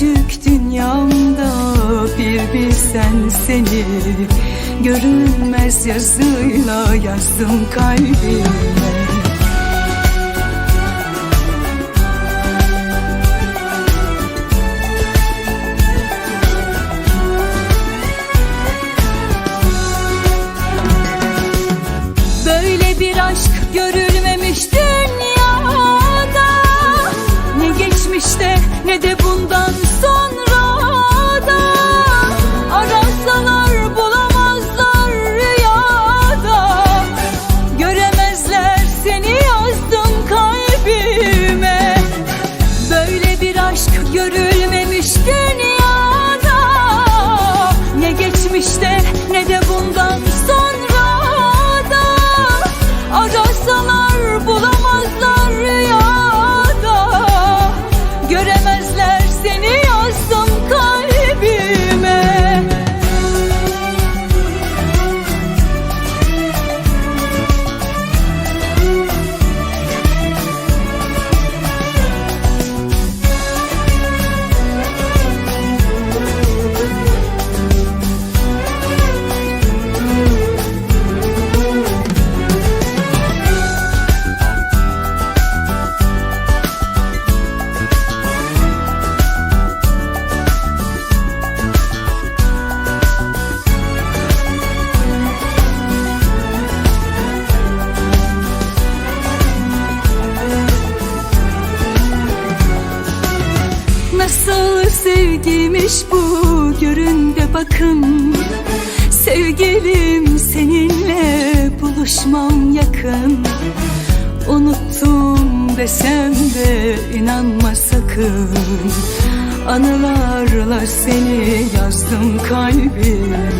Küçücük dünyamda bir bilsen seni. Görünmez yazıyla yazdım kalbime. Böyle bir aşk görülmemiş dünyada. Ne geçmişte ne de Nasıl sevgiymiş bu görün de bakın. Sevgilim seninle buluşmam yakın. Unuttum desem de inanma sakın. Anılarla seni yazdım kalbime.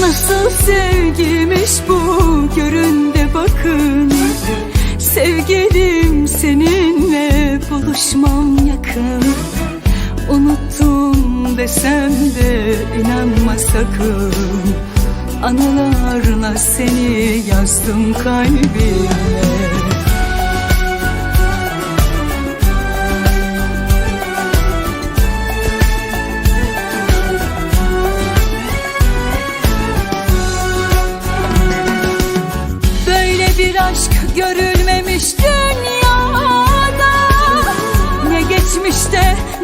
Nasıl sevgiymiş bu görün de bakın. Sevgilim seninle buluşmam yakın. Unuttum desem de inanma sakın. Anılarla seni yazdım kalbime. Böyle bir aşk görülmemiş dünyada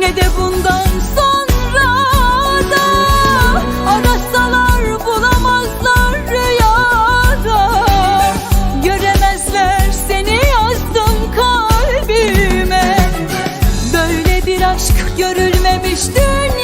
ne de bundan sonra da arasalar bulamazlar rüyada göremezler seni yazdım kalbime böyle bir aşk görülmemiştir.